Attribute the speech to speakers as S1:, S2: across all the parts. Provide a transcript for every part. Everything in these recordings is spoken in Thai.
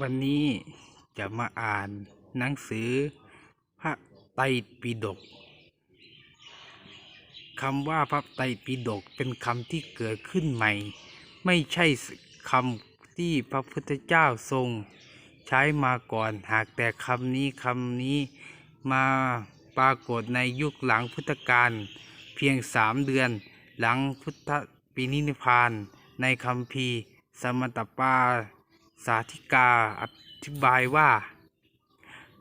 S1: วันนี้จะมาอ่านหนังสือพระไตรปิฎกคำว่าพระไตรปิฎกเป็นคำที่เกิดขึ้นใหม่ ไม่ใช่คำที่พระพุทธเจ้าทรง ใช้มาก่อนหากแต่คำนี้คำนี้มาปรากฏในยุคหลังพุทธกาลเพียงสามเดือนหลังพุทธปินิพพานในคำพีสมตปา สาธิกาอธิบายว่า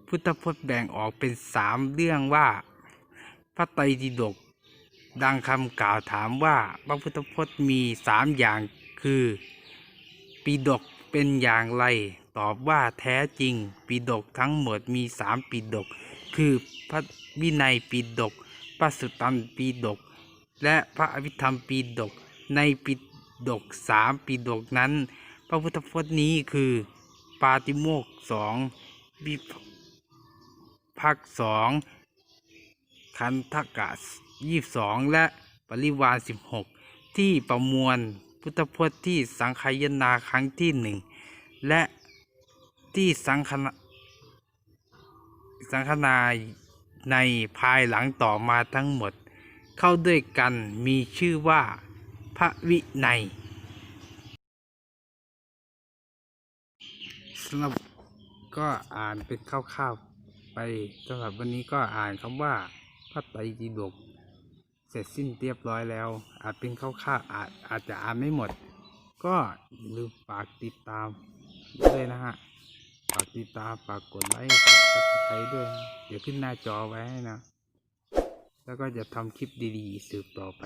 S1: พุทธพจน์แบ่งออกเป็นสามเรื่องว่า พระไตรปิฎกดังคำกล่าวถามว่าพระพุทธพจน์มีสามอย่างคือปิฎกเป็นอย่างไร ตอบว่าแท้จริงปิฎกทั้งหมดมีสามปิฎกคือพระวินัยปิฎกพระสุตตันปิฎกและพระอภิธรรมปิฎกในปิฎกสามปิฎกนั้น พระพุทธพจน์นี้คือปาติโมกสองวิพักสองคันทกะยี่สองและปริวารสิบหกที่ประมวลพุทธพจน์ที่สังคายนาครั้งที่หนึ่งและที่สังคณสังคนาในภายหลังต่อมาทั้งหมด เข้าด้วยกันมีชื่อว่าพระวินัย สำหรับก็อ่านเป็นคร่าวๆไปสำหรับวันนี้ก็อ่านคำว่าพระไตรปิฎกเสร็จสิ้นเรียบร้อยแล้ว อาจเป็นคร่าวๆอาจอาจจะอ่านไม่หมด ก็อย่าลืมฝากติดตามด้วยนะฮะฝากติดตามฝากกดไลค์ฝากซับสไครต์ด้วย เดี๋ยวขึ้นหน้าจอไว้ให้นะ แล้วก็จะทำคลิปดีๆสืบต่อไป